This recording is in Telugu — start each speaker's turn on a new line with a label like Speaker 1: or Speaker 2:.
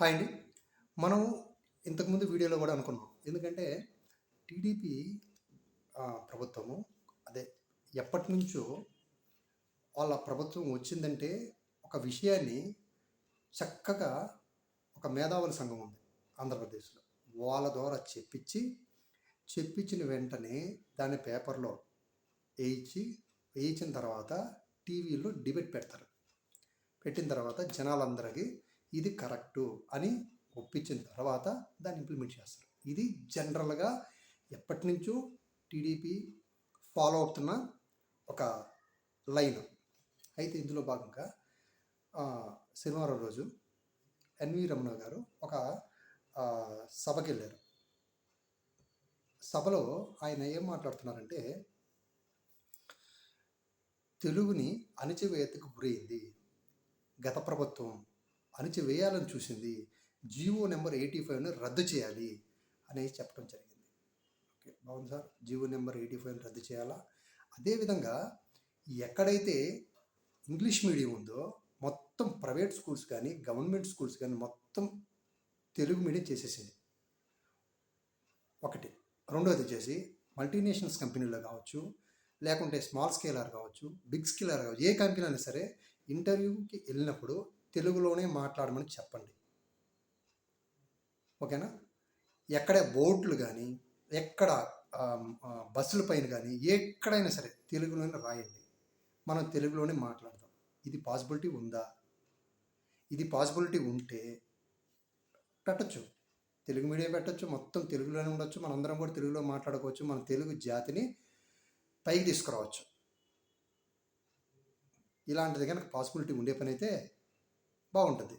Speaker 1: హాయ్ అండి. మనం ఇంతకుముందు వీడియోలో కూడా అనుకున్నాం. ఎందుకంటే టీడీపీ ప్రభుత్వము అదే ఎప్పటి నుంచో వాళ్ళ ప్రభుత్వం వచ్చిందంటే ఒక విషయాన్ని చక్కగా ఒక మేధావుల సంఘం ఉంది ఆంధ్రప్రదేశ్లో. వాళ్ళ ద్వారా చెప్పించి చెప్పించిన వెంటనే దాన్ని పేపర్లో వేయించి వేయించిన తర్వాత టీవీలో డిబేట్ పెడతారు. పెట్టిన తర్వాత జనాలందరికీ ఇది కరెక్టు అని ఒప్పించిన తర్వాత దాన్ని ఇంప్లిమెంట్ చేస్తారు. ఇది జనరల్గా ఎప్పటి నుంచో టీడీపీ ఫాలో అవుతున్న ఒక లైన్. అయితే ఇందులో భాగంగా శనివారం రోజు ఎన్వి రమణ గారు ఒక సభకి వెళ్ళారు సభలో ఆయన ఏం మాట్లాడుతున్నారంటే తెలుగుని అణచివేతకు గురైంది గత ప్రభుత్వం అణిచివేయాలని చూసింది. జియో నెంబర్ ఎయిటీ ఫైవ్ని రద్దు చేయాలి అనేది చెప్పడం జరిగింది. ఓకే బాగుంది సార్. జీవో నెంబర్ ఎయిటీ ఫైవ్ని రద్దు చేయాలా? అదేవిధంగా ఎక్కడైతే ఇంగ్లీష్ మీడియం ఉందో మొత్తం ప్రైవేట్ స్కూల్స్ కానీ గవర్నమెంట్ స్కూల్స్ కానీ మొత్తం తెలుగు మీడియం చేసేసింది. ఒకటి. రెండోది వచ్చేసి మల్టీనేషనల్స్ కంపెనీలో కావచ్చు లేకుంటే స్మాల్ స్కేలర్ కావచ్చు బిగ్ స్కేలర్ కావచ్చు ఏ కంపెనీ అయినా సరే ఇంటర్వ్యూకి వెళ్ళినప్పుడు తెలుగులోనే మాట్లాడమని చెప్పండి. ఓకేనా? ఎక్కడ బోర్డులు కానీ ఎక్కడ బస్సుల పైన కానీ ఎక్కడైనా సరే తెలుగులోనే రాయండి. మనం తెలుగులోనే మాట్లాడదాం ఇది పాసిబిలిటీ ఉందా? ఇది పాసిబిలిటీ ఉంటే పెట్టచ్చు. తెలుగు మీడియం పెట్టచ్చు మొత్తం తెలుగులోనే ఉండొచ్చు మనందరం కూడా తెలుగులో మాట్లాడుకోవచ్చు మన తెలుగు జాతిని పైకి తీసుకురావచ్చు. ఇలాంటిది కనుక పాసిబిలిటీ ఉండే పని అయితే బాగుంటుంది.